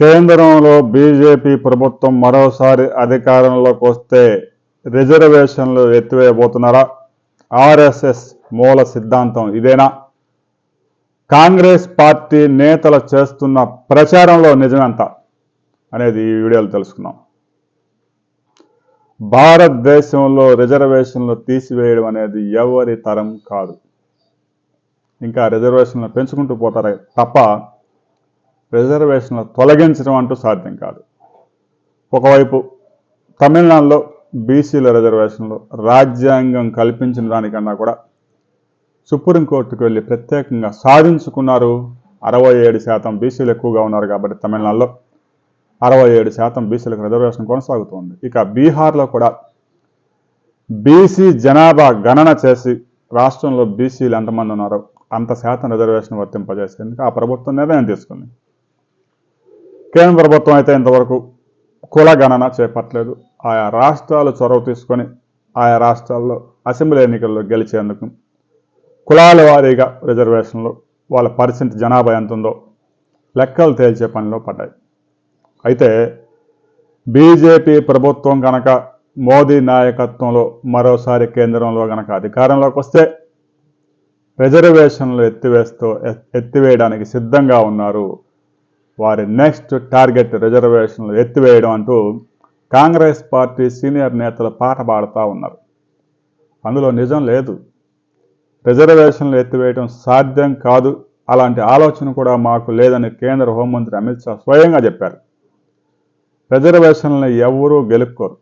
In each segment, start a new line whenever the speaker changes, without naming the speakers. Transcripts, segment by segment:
కేంద్రంలో బీజేపీ ప్రభుత్వం మరోసారి అధికారంలోకి వస్తే రిజర్వేషన్లు ఎత్తివేయబోతున్నారా? ఆర్ఎస్ఎస్ మూల సిద్ధాంతం ఇదేనా? కాంగ్రెస్ పార్టీ నేతలు చేస్తున్న ప్రచారంలో నిజమెంత అనేది ఈ వీడియోలో తెలుసుకుందాం. భారతదేశంలో రిజర్వేషన్లు తీసివేయడం అనేది ఎవరి తరం కాదు. ఇంకా రిజర్వేషన్లు పెంచుకుంటూ పోతారే తప్ప రిజర్వేషన్లు తొలగించడం అంటూ సాధ్యం కాదు. ఒకవైపు తమిళనాడులో బీసీల రిజర్వేషన్లు రాజ్యాంగం కల్పించిన దానికన్నా కూడా సుప్రీంకోర్టుకు వెళ్ళి ప్రత్యేకంగా సాధించుకున్నారు. అరవై ఏడు శాతం బీసీలు ఎక్కువగా ఉన్నారు కాబట్టి తమిళనాడులో అరవై ఏడు శాతం బీసీలకు రిజర్వేషన్ కొనసాగుతోంది. ఇక బీహార్లో కూడా బీసీ జనాభా గణన చేసి రాష్ట్రంలో బీసీలు ఎంతమంది ఉన్నారో అంత శాతం రిజర్వేషన్ వర్తింపజేసేందుకు ఆ ప్రభుత్వం నిర్ణయం తీసుకుంది. కేంద్ర ప్రభుత్వం అయితే ఇంతవరకు కుల గణన చేపట్టలేదు. ఆయా రాష్ట్రాలు చొరవ తీసుకొని ఆయా రాష్ట్రాల్లో అసెంబ్లీ ఎన్నికల్లో గెలిచేందుకు కులాల వారీగా రిజర్వేషన్లు వాళ్ళ పర్సెంట్ జనాభా ఎంత ఉందో లెక్కలు తేల్చే పనిలో పడ్డాయి. అయితే బీజేపీ ప్రభుత్వం కనుక మోదీ నాయకత్వంలో మరోసారి కేంద్రంలో కనుక అధికారంలోకి వస్తే రిజర్వేషన్లు ఎత్తివేస్తూ ఎత్తివేయడానికి సిద్ధంగా ఉన్నారు వారి నెక్స్ట్ టార్గెట్ రిజర్వేషన్లు ఎత్తివేయడం అంటూ కాంగ్రెస్ పార్టీ సీనియర్ నేతలు పాట పాడుతూ ఉన్నారు. అందులో నిజం లేదు. రిజర్వేషన్లు ఎత్తివేయడం సాధ్యం కాదు అలాంటి ఆలోచన కూడా మాకు లేదని కేంద్ర హోంమంత్రి అమిత్ షా స్వయంగా చెప్పారు. రిజర్వేషన్లను ఎవరూ గెలుపుకోరు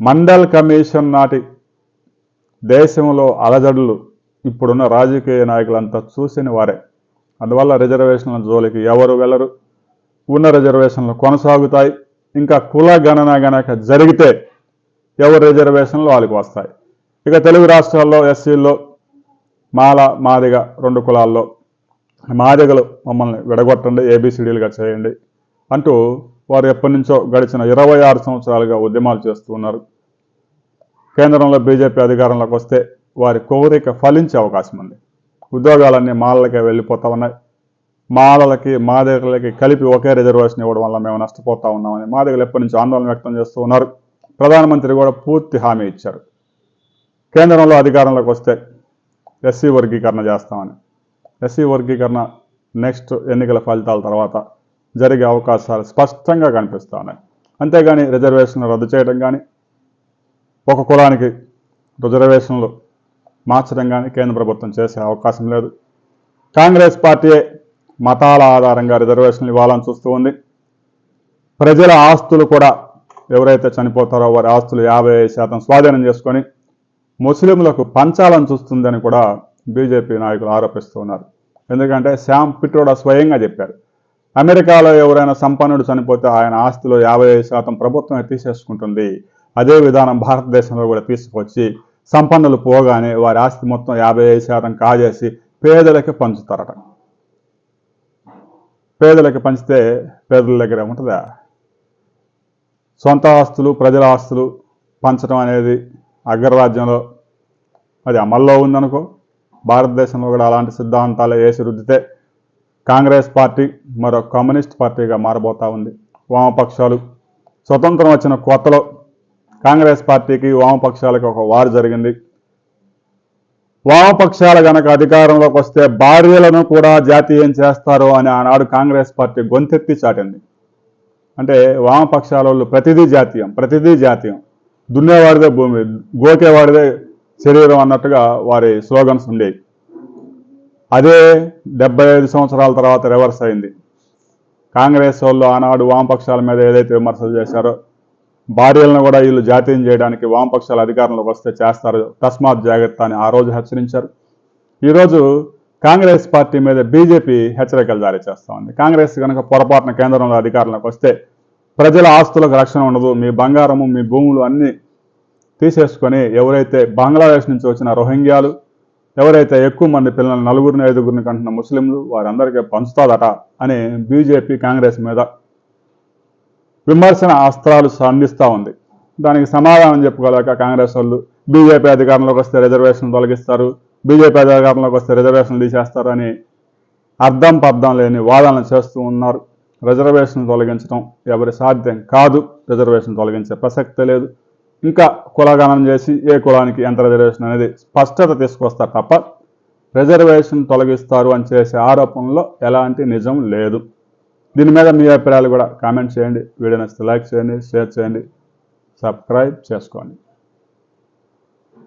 మండల్ కమిషన్ నాటి దేశంలో అలజడులు ఇప్పుడున్న రాజకీయ నాయకులంతా చూసిన వారే అందువల్ల రిజర్వేషన్ల జోలికి ఎవరు వెళ్ళరు. ఉన్న రిజర్వేషన్లు కొనసాగుతాయి. ఇంకా కుల గణన గనక జరిగితే ఎవరి రిజర్వేషన్లు? వాళ్ళకి వస్తాయి. ఇక తెలుగు రాష్ట్రాల్లో ఎస్సీల్లో మాల మాదిగ రెండు కులాల్లో మాదిగలు మమ్మల్ని విడగొట్టండి ఏబిసిడీలుగా చేయండి అంటూ వారు ఎప్పటి నుంచో గడిచిన ఇరవై ఆరు సంవత్సరాలుగా ఉద్యమాలు చేస్తూ ఉన్నారు. కేంద్రంలో బీజేపీ అధికారంలోకి వస్తే వారి కోరిక ఫలించే అవకాశం ఉంది. ఉద్యోగాలన్నీ మాలలకే వెళ్ళిపోతా ఉన్నాయి. మాలలకి మాదిగలకి కలిపి ఒకే రిజర్వేషన్ ఇవ్వడం వల్ల మేము నష్టపోతా ఉన్నామని మాదిగలు ఎప్పటి నుంచి ఆందోళన వ్యక్తం చేస్తూ ఉన్నారు. ప్రధానమంత్రి కూడా పూర్తి హామీ ఇచ్చారు. కేంద్రంలో అధికారంలోకి వస్తే ఎస్సీ వర్గీకరణ చేస్తామని. ఎస్సీ వర్గీకరణ నెక్స్ట్ ఎన్నికల ఫలితాల తర్వాత జరిగే అవకాశాలు స్పష్టంగా కనిపిస్తూ ఉన్నాయి. అంతేగాని రిజర్వేషన్లు రద్దు చేయడం కానీ ఒక కులానికి రిజర్వేషన్లు మార్చడం కానీ కేంద్ర ప్రభుత్వం చేసే అవకాశం లేదు. కాంగ్రెస్ పార్టీ మతాల ఆధారంగా రిజర్వేషన్లు ఇవ్వాలని చూస్తూ ఉంది. ప్రజల ఆస్తులు కూడా ఎవరైతే చనిపోతారో వారి ఆస్తులు యాభై శాతం స్వాధీనం చేసుకొని ముస్లింలకు పంచాలని చూస్తుందని కూడా బీజేపీ నాయకులు ఆరోపిస్తున్నారు ఎందుకంటే శ్యామ్ పిట్రోడా స్వయంగా చెప్పారు అమెరికాలో ఎవరైనా సంపన్నుడు చనిపోతే ఆయన ఆస్తిలో యాభై శాతం ప్రభుత్వమే తీసేసుకుంటుంది. అదే విధానం భారతదేశంలో కూడా తీసుకొచ్చి సంపన్నులు పోగానే వారి ఆస్తి మొత్తం యాభై ఐదు శాతం కాజేసి పేదలకి పంచుతారట. పేదలకి పంచితే పేదల దగ్గర ఏముంటుందా సొంత ఆస్తులు ప్రజల ఆస్తులు పంచడం అనేది అగ్రరాజ్యంలో అది అమల్లో ఉందనుకో భారతదేశంలో కూడా అలాంటి సిద్ధాంతాలు వేసి రుద్దితే కాంగ్రెస్ పార్టీ మరో కమ్యూనిస్ట్ పార్టీగా మారబోతా ఉంది. వామపక్షాలు స్వతంత్రం వచ్చిన కొత్తలో కాంగ్రెస్ పార్టీకి వామపక్షాలకి ఒక వారు జరిగింది. వామపక్షాలు గనక అధికారంలోకి వస్తే భార్యలను కూడా జాతీయం చేస్తారు అని ఆనాడు కాంగ్రెస్ పార్టీ గొంతెత్తి చాటింది. అంటే వామపక్షాల వాళ్ళు ప్రతిదీ జాతీయం ప్రతిదీ జాతీయం. దున్నేవాడిదే భూమి గోకేవాడిదే శరీరం అన్నట్టుగా వారి స్లోగన్స్ ఉండేవి. అదే డెబ్బై ఐదు సంవత్సరాల తర్వాత రివర్స్ అయింది. కాంగ్రెస్ వాళ్ళు ఆనాడు వామపక్షాల మీద ఏదైతే విమర్శలు చేశారో భార్యలను కూడా వీళ్ళు జాతీయం చేయడానికి వామపక్షాల అధికారంలోకి వస్తే చేస్తారు. తస్మాత్ జాగ్రత్త అని ఆ రోజు హెచ్చరించారు. ఈరోజు కాంగ్రెస్ పార్టీ మీద బీజేపీ హెచ్చరికలు జారీ చేస్తా ఉంది. కాంగ్రెస్ కనుక పొరపాటున కేంద్రంలో అధికారంలోకి వస్తే ప్రజల ఆస్తులకు రక్షణ ఉండదు. మీ బంగారము మీ భూములు అన్నీ తీసేసుకొని ఎవరైతే బంగ్లాదేశ్ నుంచి వచ్చిన రోహింగ్యాలు ఎవరైతే ఎక్కువ మంది పిల్లలు నలుగురిని ఐదుగురిని కంటున్న ముస్లింలు వారందరికీ పంచుతాదట అని బీజేపీ కాంగ్రెస్ మీద విమర్శన అస్త్రాలు సంధిస్తూ ఉంది. దానికి సమాధానం చెప్పుకోలేక కాంగ్రెస్ వాళ్ళు బీజేపీ అధికారంలోకి వస్తే రిజర్వేషన్ తొలగిస్తారు బీజేపీ అధికారంలోకి వస్తే రిజర్వేషన్ తీసేస్తారని అర్థం పర్థం లేని వాదనలు చేస్తూ ఉన్నారు. రిజర్వేషన్ తొలగించడం ఎవరి సాధ్యం కాదు. రిజర్వేషన్ తొలగించే ప్రసక్తే లేదు. ఇంకా కులగానం చేసి ఏ కులానికి ఎంత రిజర్వేషన్ అనేది స్పష్టత తీసుకొస్తారు తప్ప రిజర్వేషన్ తొలగిస్తారు అని చేసే ఆరోపణలో ఎలాంటి నిజం లేదు. దీని మీద మీ అభిప్రాయాలు కూడా కామెంట్ చేయండి. వీడియో నచ్చితే లైక్ చేయండి షేర్ చేయండి సబ్స్క్రైబ్ చేసుకోండి.